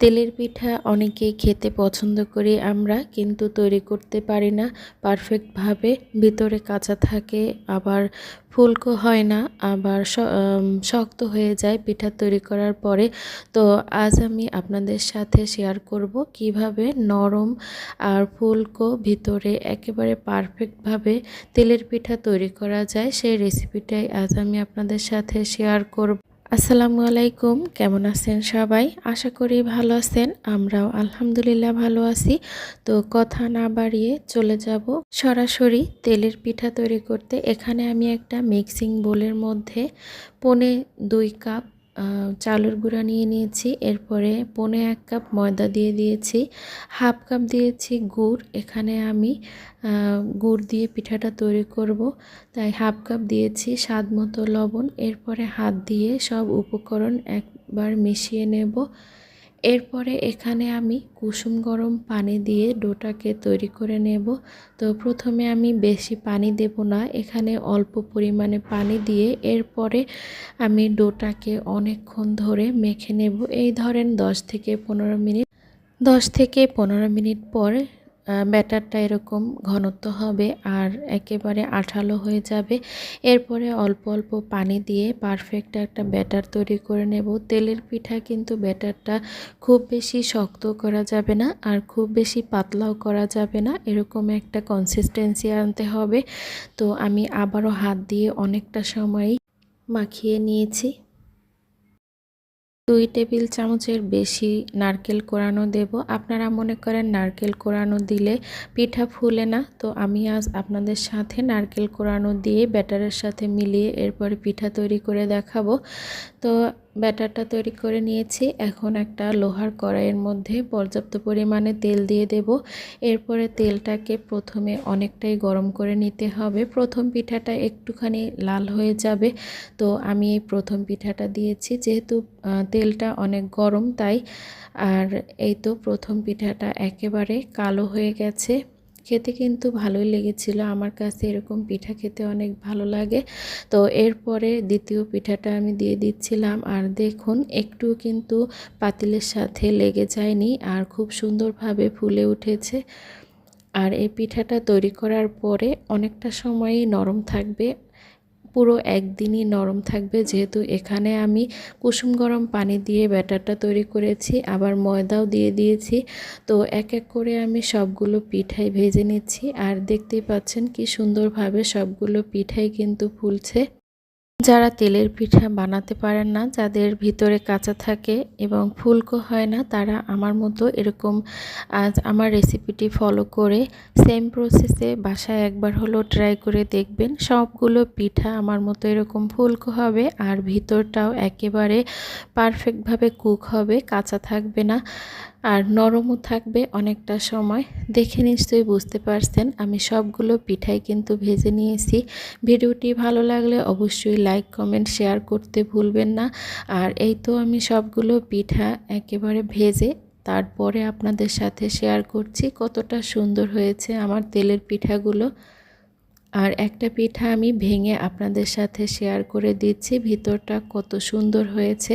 তেলের পিঠা অনেকেই খেতে পছন্দ করি আমরা, কিন্তু তৈরি করতে পারি না। পারফেক্টভাবে ভিতরে কাঁচা থাকে, আবার ফুলকো হয় না, আবার শক্ত হয়ে যায় পিঠা তৈরি করার পরে। তো আজ আমি আপনাদের সাথে শেয়ার করব কীভাবে নরম আর ফুলকো ভিতরে একেবারে পারফেক্টভাবে তেলের পিঠা তৈরি করা যায় সেই রেসিপিটাই আজ আমি আপনাদের সাথে শেয়ার করব। আসসালামু আলাইকুম, কেমন আছেন সবাই? আশা করি ভালো আছেন, আমরাও আলহামদুলিল্লাহ ভালো আছি। তো কথা না বাড়িয়ে চলে যাব সরাসরি তেলের পিঠা তৈরি করতে। এখানে আমি একটা মিক্সিং বোলের মধ্যে পনে দুই কাপ চালের গুঁড়া নিয়ে নিয়েছি। এরপরে পনে এক কাপ ময়দা দিয়ে দিয়েছি। হাফ কাপ দিয়েছি গুড়। এখানে আমি গুড় দিয়ে পিঠাটা তৈরি করব। তাই হাফ কাপ দিয়েছি স্বাদ মতো লবণ। এরপরে হাত দিয়ে সব উপকরণ একবার মিশিয়ে নেব। এরপরে এখানে আমি কুসুম গরম পানি দিয়ে ডোটাকে তৈরি করে নেব। তো প্রথমে আমি বেশি পানি দেব না, এখানে অল্প পরিমাণে পানি দিয়ে এরপরে আমি ডোটাকে অনেকক্ষণ ধরে মেখে নেব। এই ধরেন 10 থেকে পনেরো মিনিট। দশ থেকে পনেরো মিনিট পর ব্যাটারটা এরকম ঘনত্ব হবে আর একেবারে আঠালো হয়ে যাবে। এরপরে অল্প অল্প পানি দিয়ে পারফেক্ট একটা ব্যাটার তৈরি করে নেব। তেলের পিঠা কিন্তু ব্যাটারটা খুব বেশি শক্ত করা যাবে না আর খুব বেশি পাতলাও করা যাবে না। এরকম একটা কনসিস্টেন্সি আনতে হবে। তো আমি আবারও হাত দিয়ে অনেকটা সময় মাখিয়ে নিয়েছি। দুই টেবিল চামচের বেশি নারকেল কোরানো দেব। আপনারা মনে করেন নারকেল কোরানো দিলে পিঠা ফুলে না? তো আমি আজ আপনাদের সাথে নারকেল কোরানো দিয়ে ব্যাটারের সাথে মিলিয়ে এরপরে পিঠা তৈরি করে দেখাবো। তো ব্যাটারটা তৈরি করে নিয়েছি। এখন একটা লোহার কড়াইয়ের মধ্যে পর্যাপ্ত পরিমাণে তেল দিয়ে দেব। এরপরে তেলটাকে প্রথমে অনেকটাই গরম করে নিতে হবে। প্রথম পিঠাটা একটুখানি লাল হয়ে যাবে। তো আমি এই প্রথম পিঠাটা দিয়েছি। যেহেতু তেলটা অনেক গরম, তাই আর এই তো প্রথম পিঠাটা একেবারে কালো হয়ে গেছে। খেতে কিন্তু ভালোই লেগেছিল। আমার কাছে এরকম পিঠা খেতে অনেক ভালো লাগে। তো এরপরে দ্বিতীয় পিঠাটা আমি দিয়ে দিচ্ছিলাম। আর দেখুন একটু কিন্তু পাতিলের সাথে লেগে যায়নি আর খুব সুন্দরভাবে ফুলে উঠেছে। আর এই পিঠাটা তৈরি করার পরে অনেকটা সময়ই নরম থাকবে। পুরো একদিনই নরম থাকবে। যেহেতু এখানে আমি কুসুম গরম পানি দিয়ে ব্যাটারটা তৈরি করেছি, আবার ময়দাও দিয়ে দিয়েছি। তো এক এক করে আমি সবগুলো পিঠাই ভেজে নিচ্ছি। আর দেখতেই পাচ্ছেন কি সুন্দরভাবে সবগুলো পিঠাই কিন্তু ফুলছে। যারা তেলের পিঠা বানাতে পারেন না, যাদের ভিতরে কাঁচা থাকে এবং ফুলকো হয় না, তারা আমার মতো এরকম আজ আমার রেসিপিটি ফলো করে সেম প্রসেসে বাসায় একবার হলো ট্রাই করে দেখবেন। সবগুলো পিঠা আমার মতো এরকম ফুলকো হবে আর ভিতরটাও একেবারে পারফেক্টভাবে কুক হবে, কাঁচা থাকবে না। আর নরমও থাকবে অনেকটা সময়। দেখে নিশ্চয়ই বুঝতে পারছেন, আমি সবগুলো পিঠাই কিন্তু ভেজে নিয়েছি। ভিডিওটি ভালো লাগলে অবশ্যই লাইক, কমেন্ট, শেয়ার করতে ভুলবেন না। আর এই তো আমি সবগুলো পিঠা একেবারে ভেজে তারপরে আপনাদের সাথে শেয়ার করছি কতটা সুন্দর হয়েছে আমার তেলের পিঠাগুলো। আর একটা পিঠা আমি ভেঙে আপনাদের সাথে শেয়ার করে দিচ্ছি, ভিতরটা কত সুন্দর হয়েছে।